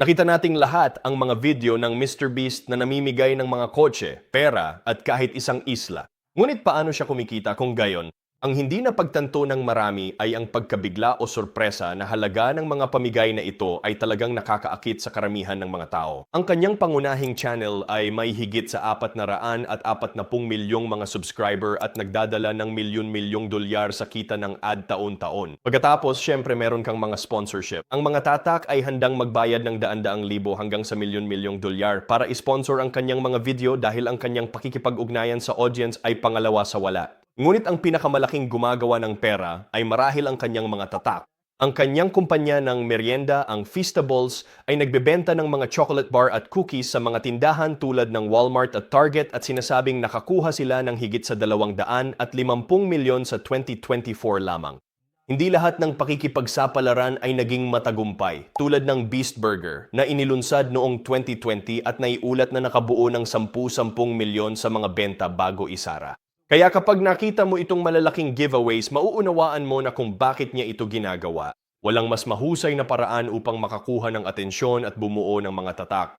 Nakita nating lahat ang mga video ng Mr. Beast na namimigay ng mga kotse, pera at kahit isang isla. Ngunit paano siya kumikita kung gayon? Ang hindi napagtanto ng marami ay ang pagkabigla o sorpresa na halaga ng mga pamigay na ito ay talagang nakakaakit sa karamihan ng mga tao. Ang kanyang pangunahing channel ay may higit sa apat na raan at apat na pung milyong mga subscriber at nagdadala ng milyon-milyong dolyar sa kita ng ad taon-taon. Pagkatapos, syempre meron kang mga sponsorship. Ang mga tatak ay handang magbayad ng daan-daang libo hanggang sa milyon-milyong dolyar para isponsor ang kanyang mga video dahil ang kanyang pakikipag-ugnayan sa audience ay pangalawa sa wala. Ngunit ang pinakamalaking gumagawa ng pera ay marahil ang kanyang mga tatak. Ang kanyang kumpanya ng merienda, ang Feastables, ay nagbebenta ng mga chocolate bar at cookies sa mga tindahan tulad ng Walmart at Target at sinasabing nakakuha sila ng higit sa 200 at 50 milyon sa 2024 lamang. Hindi lahat ng pakikipagsapalaran ay naging matagumpay, tulad ng Beast Burger na inilunsad noong 2020 at naiulat na nakabuo ng 10-10 milyon sa mga benta bago isara. Kaya kapag nakita mo itong malalaking giveaways, mauunawaan mo na kung bakit niya ito ginagawa. Walang mas mahusay na paraan upang makakuha ng atensyon at bumuo ng mga tatak.